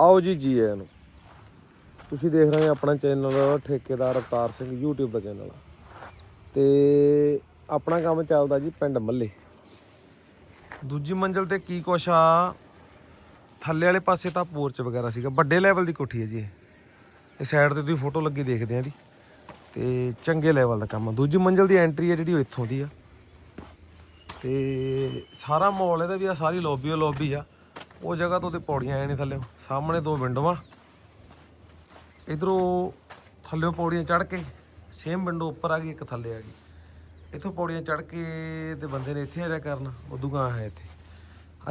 ਆਓ ਜੀ ਜੀ ਆਇਆਂ ਨੂੰ। ਤੁਸੀਂ ਦੇਖ ਰਹੇ ਹੋ ਆਪਣਾ ਚੈਨਲ ਠੇਕੇਦਾਰ ਅਵਤਾਰ ਸਿੰਘ, YouTube ਦਾ ਚੈਨਲ ਤੇ ਆਪਣਾ ਕੰਮ ਚੱਲਦਾ ਜੀ ਪਿੰਡ ਮੱਲੇ। ਦੂਜੀ ਮੰਜ਼ਲ ਤੇ ਕੀ ਕੁਛ ਆ? ਥੱਲੇ ਵਾਲੇ ਪਾਸੇ ਤਾਂ ਪੋਰਚ ਵਗੈਰਾ ਸੀਗਾ, ਵੱਡੇ ਲੈਵਲ ਦੀ ਕੋਠੀ ਹੈ ਜੀ ਇਹ। ਸਾਈਡ ਤੇ ਤੁਸੀਂ ਫੋਟੋ ਲੱਗੀ ਦੇਖਦੇ ਆ ਦੀ ਤੇ ਚੰਗੇ ਲੈਵਲ ਦਾ ਕੰਮ ਆ। ਦੂਜੀ ਮੰਜ਼ਲ ਦੀ ਐਂਟਰੀ ਹੈ ਜਿਹੜੀ ਉਹ ਇੱਥੋਂ ਦੀ ਆ। ਤੇ ਸਾਰਾ ਮਾਲ ਇਹਦਾ ਵੀ ਆ, ਸਾਰੀ ਲੌਬੀ ਓ ਲੌਬੀ ਆ। ਉਹ ਜਗ੍ਹਾ ਤੋਂ ਤੇ ਪੌੜੀਆਂ ਆਏ ਨੇ ਥੱਲੇ। ਸਾਹਮਣੇ ਦੋ ਵਿੰਡੋਆਂ ਇਧਰੋਂ ਥੱਲੇ ਪੌੜੀਆਂ ਚੜ੍ਹ ਕੇ ਸੇਮ ਵਿੰਡੋ ਉੱਪਰ ਆ ਗਈ, ਇੱਕ ਥੱਲੇ ਆ ਗਈ। ਇੱਥੋਂ ਪੌੜੀਆਂ ਚੜ੍ਹ ਕੇ ਤੇ ਬੰਦੇ ਨੇ ਇੱਥੇ ਆ ਜਾ ਕਰਨਾ, ਉਦੋਂ ਗਾਂ ਹੈ ਇੱਥੇ।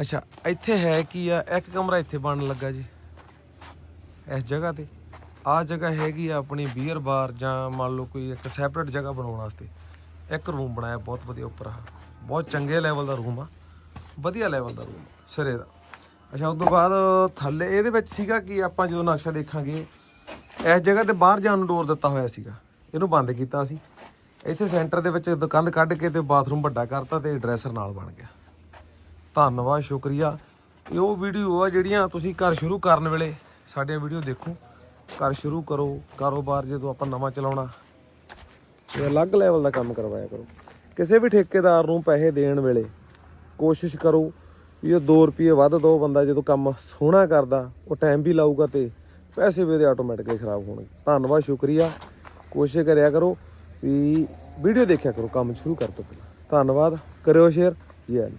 ਅੱਛਾ, ਇੱਥੇ ਹੈ ਕੀ ਆ? ਇੱਕ ਕਮਰਾ ਇੱਥੇ ਬਣਨ ਲੱਗਾ ਜੀ, ਇਸ ਜਗ੍ਹਾ ਤੇ। ਆ ਜਗ੍ਹਾ ਹੈਗੀ ਆ ਆਪਣੀ ਬੀਅਰ ਬਾਰ ਜਾਂ ਮੰਨ ਲਓ ਕੋਈ ਇੱਕ ਸੈਪਰੇਟ ਜਗ੍ਹਾ ਬਣਾਉਣ ਵਾਸਤੇ। ਇੱਕ ਰੂਮ ਬਣਾਇਆ, ਬਹੁਤ ਵਧੀਆ ਉੱਪਰ ਆ। ਬਹੁਤ ਚੰਗੇ ਲੈਵਲ ਦਾ ਰੂਮ ਆ। ਵਧੀਆ ਲੈਵਲ ਦਾ ਰੂਮ ਸਿਰੇ ਦਾ। ਅੱਛਾ ਉਸ ਤੋਂ ਬਾਅਦ ਥੱਲੇ, ਇਹਦੇ ਵਿੱਚ ਸੀਗਾ ਕਿ ਆਪਾਂ ਜਦੋਂ ਨਕਸ਼ਾ ਦੇਖਾਂਗੇ, ਇਸ ਜਗ੍ਹਾ ਤੇ ਬਾਹਰ ਜਾਣ ਨੂੰ ਡੋਰ ਦਿੱਤਾ ਹੋਇਆ ਸੀਗਾ। ਇਹਨੂੰ ਬੰਦ ਕੀਤਾ ਸੀ। ਇੱਥੇ ਸੈਂਟਰ ਦੇ ਵਿੱਚ ਦੁਕਾਨ ਕੱਢ ਕੇ ਤੇ ਬਾਥਰੂਮ ਵੱਡਾ ਕਰਤਾ ਤੇ ਡਰੈਸਰ ਨਾਲ ਬਣ ਗਿਆ। ਧੰਨਵਾਦ, ਸ਼ੁਕਰੀਆ। ਇਹ ਉਹ ਵੀਡੀਓ ਆ ਜਿਹੜੀਆਂ ਤੁਸੀਂ ਘਰ ਸ਼ੁਰੂ ਕਰਨ ਵੇਲੇ ਸਾਡੀਆਂ ਵੀਡੀਓ ਦੇਖੋ। ਘਰ ਸ਼ੁਰੂ ਕਰੋ, ਕਾਰੋਬਾਰ ਜਦੋਂ ਆਪਾਂ ਨਵਾਂ ਚਲਾਉਣਾ। ਤੇ ਅਲੱਗ ਲੈਵਲ ਦਾ ਕੰਮ ਕਰਵਾਇਆ ਕਰੋ। ਕਿਸੇ ਵੀ ਠੇਕੇਦਾਰ ਨੂੰ ਪੈਸੇ ਦੇਣ ਵੇਲੇ ਕੋਸ਼ਿਸ਼ ਕਰੋ ਵੀ ਉਹ 2 ਰੁਪਏ ਵੱਧ ਦੋ ਬੰਦਾ ਜਦੋਂ ਕੰਮ ਸੋਹਣਾ ਕਰਦਾ, ਉਹ ਟਾਈਮ ਵੀ ਲਾਊਗਾ ਤੇ ਪੈਸੇ ਵੀ ਉਹਦੇ ਆਟੋਮੈਟਿਕਲੀ ਖਰਾਬ ਹੋਣਗੇ। ਧੰਨਵਾਦ, ਸ਼ੁਕਰੀਆ। ਕੋਸ਼ਿਸ਼ ਕਰਿਆ ਕਰੋ ਵੀ ਵੀਡੀਓ ਦੇਖਿਆ ਕਰੋ, ਕੰਮ ਸ਼ੁਰੂ ਕਰ ਤੋਂ ਪਹਿਲਾਂ। ਧੰਨਵਾਦ, ਕਰਿਓ ਸ਼ੇਅਰ ਜੈ ਆਇਆਂ